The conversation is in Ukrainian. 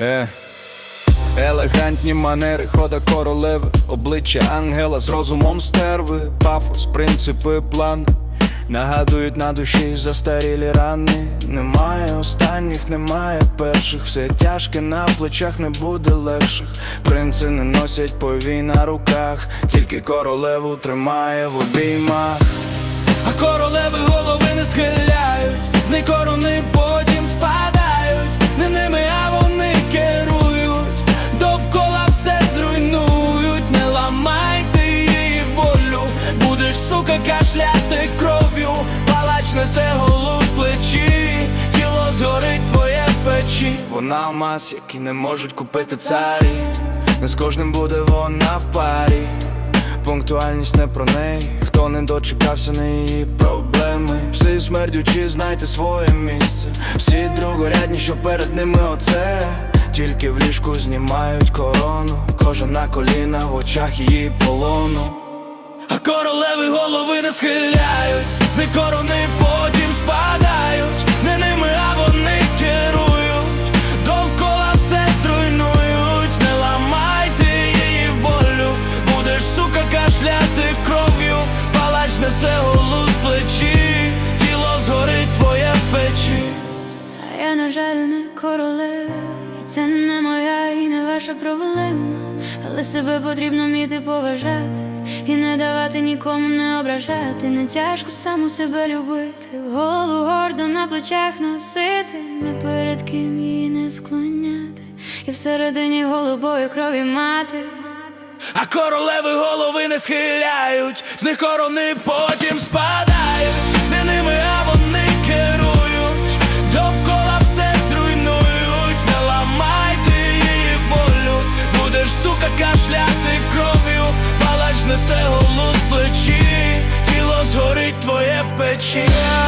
Е. Елегантні манери, хода королеви, обличчя ангела з розумом стерви, пафос, принципи, план нагадують на душі застарілі рани. Немає останніх, немає перших, все тяжке на плечах не буде легших. Принци не носять повій на руках, тільки королеву тримає в обіймах. А королеви сука, кашляти кров'ю, палач несе голу з плечі, тіло згорить твоє в печі. Вона алмаз, який не можуть купити царі, не з кожним буде вона в парі. Пунктуальність не про неї, хто не дочекався на її проблеми. Всі смердючі, знайте своє місце. Всі другорядні, що перед ними оце. Тільки в ліжку знімають корону, кожен на коліна в очах її полону. А королеви голови не схиляють, з корони потім спадають, не ними, а вони керують, довкола все зруйнують, не ламайте її волю, будеш, сука, кашляти кров'ю, палач несе голу з плечі, тіло згорить твоє в печі. А я, на жаль, не королева, це не моя і не ваша проблема. Але себе потрібно вміти поважати і нікому не ображати. Не тяжко саму себе любити, голову гордо на плечах носити, не перед ким її не склоняти, і всередині голубої крові мати. А королеви голови не схиляють, з них корони потім спадають, не ними, а вони керують, довкола все зруйнують, не ламайте її волю, будеш, сука, кашляти кров'ю, палач несе голу cheer.